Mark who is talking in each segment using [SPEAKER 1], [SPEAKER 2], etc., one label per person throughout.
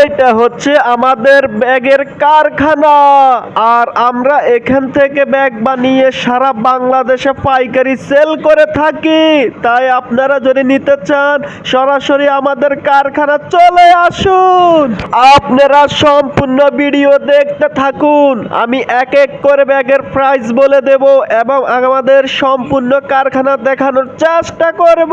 [SPEAKER 1] এটা হচ্ছে আমাদের ব্যাগের কারখানা। আর আমরা এখান থেকে ব্যাগ বানিয়ে সারা বাংলাদেশে পাইকারি সেল করে থাকি। তাই আপনারা যদি নিতে চান, সরাসরি আমাদের কারখানা চলে আসুন। আপনারা সম্পূর্ণ ভিডিও দেখতে থাকুন। আমি এক এক করে ব্যাগের প্রাইস বলে দেব এবং আমাদের সম্পূর্ণ কারখানা দেখানোর চেষ্টা করব।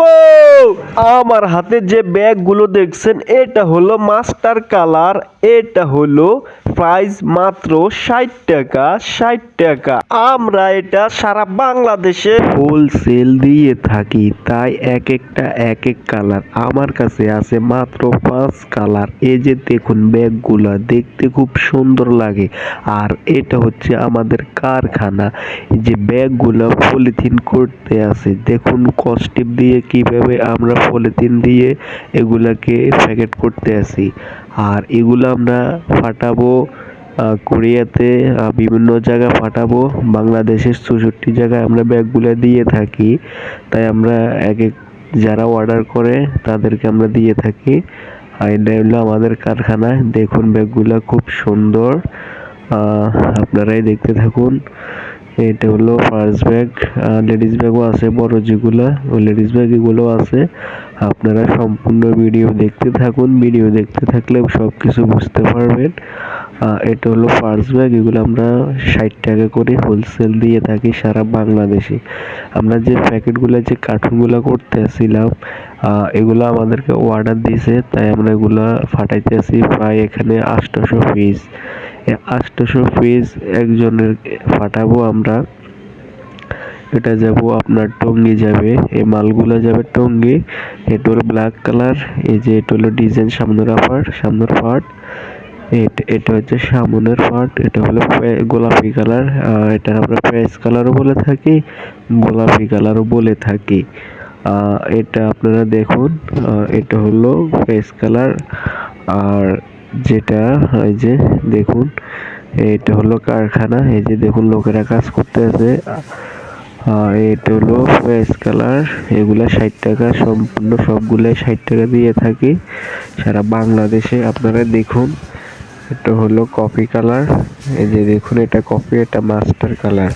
[SPEAKER 1] আমার হাতে যে ব্যাগগুলো দেখছেন, এটা হলো মাস্টার কালার এটা হলো প্রাইস মাত্র ষাট টাকা ষাট টাকা। আমরা এটা সারা বাংলাদেশে হোলসেল দিয়ে থাকি, তাই এক একটা, এক এক কালার আমার কাছে আছে মাত্র পাঁচ কালার এই যে দেখুন ব্যাগগুলা, দেখতে খুব সুন্দর লাগে। আর এটা হচ্ছে আমাদের কারখানা। এই যে ব্যাগগুলো পলিথিন করতে আছে। দেখুন কস্টিপ দিয়ে কীভাবে আমরা পলিথিন দিয়ে এগুলাকে প্যাকেট করতে আছি। আর এগুলো আমরা ফাটাবো কোরিয়াতে বিভিন্ন জায়গায় ফাটাবো। বাংলাদেশের চৌষট্টি জায়গায় আমরা ব্যাগগুলো দিয়ে থাকি। তাই আমরা এক এক, যারা অর্ডার করে, তাদেরকে আমরা দিয়ে থাকি। আর এটা হলো আমাদের কারখানায় দেখুন ব্যাগগুলো খুব সুন্দর। আপনারাই দেখতে থাকুন। এটা হলো ফার্স্ট ব্যাগ লেডিস ব্যাগও আছে বড় যেগুলো, ওই লেডিস ব্যাগ এগুলো আছে। আপনারা সম্পূর্ণ ভিডিও দেখতে থাকুন ভিডিও দেখতে থাকলে সব কিছু বুঝতে পারবেন। এটা হলো ফার্স্ট ব্যাগ এগুলো আমরা ষাট টাকা করে হোলসেল দিয়ে থাকি সারা বাংলাদেশে। আমরা যে প্যাকেটগুলো, যে কার্টুনগুলো করতে আসছিলাম এগুলো আমাদেরকে অর্ডার দিয়েছে, তাই আমরা এগুলো ফাটাইতে আসি প্রায় এখানে আটশোশো পিস আটশোশো পিস একজনের পাঠাবো আমরা। এটা যাব আপনার টঙ্গি যাবে। এই মালগুলো যাবে টঙ্গি। এটা হলো ব্ল্যাক কালার এই যে এটা হলো ডিজাইন সামনের পার্ট সামনের পার্ট এটা হচ্ছে সামনের পার্ট এটা হলো গোলাপি কালার আর এটা আমরা পেঁয়াজ কালারও বলে থাকি, গোলাপি কালারও বলে থাকি। এটা আপনারা দেখুন এটা হলো পেঁয়াজ কালার আর যেটা, এই যে, দেখুন, এটা হলো কারখানা, এই যে দেখুন, লোকেরা কাজ করতে আছে এটা হলো ফেস কালার, এগুলা ষাট টাকা, সম্পূর্ণ সবগুলাই ষাট টাকা দিয়ে থাকি। সারা বাংলাদেশে আপনারা দেখুন, এটা হলো কফি কালার। এই যে দেখুন, এটা কফি, এটা মাস্টার কালার।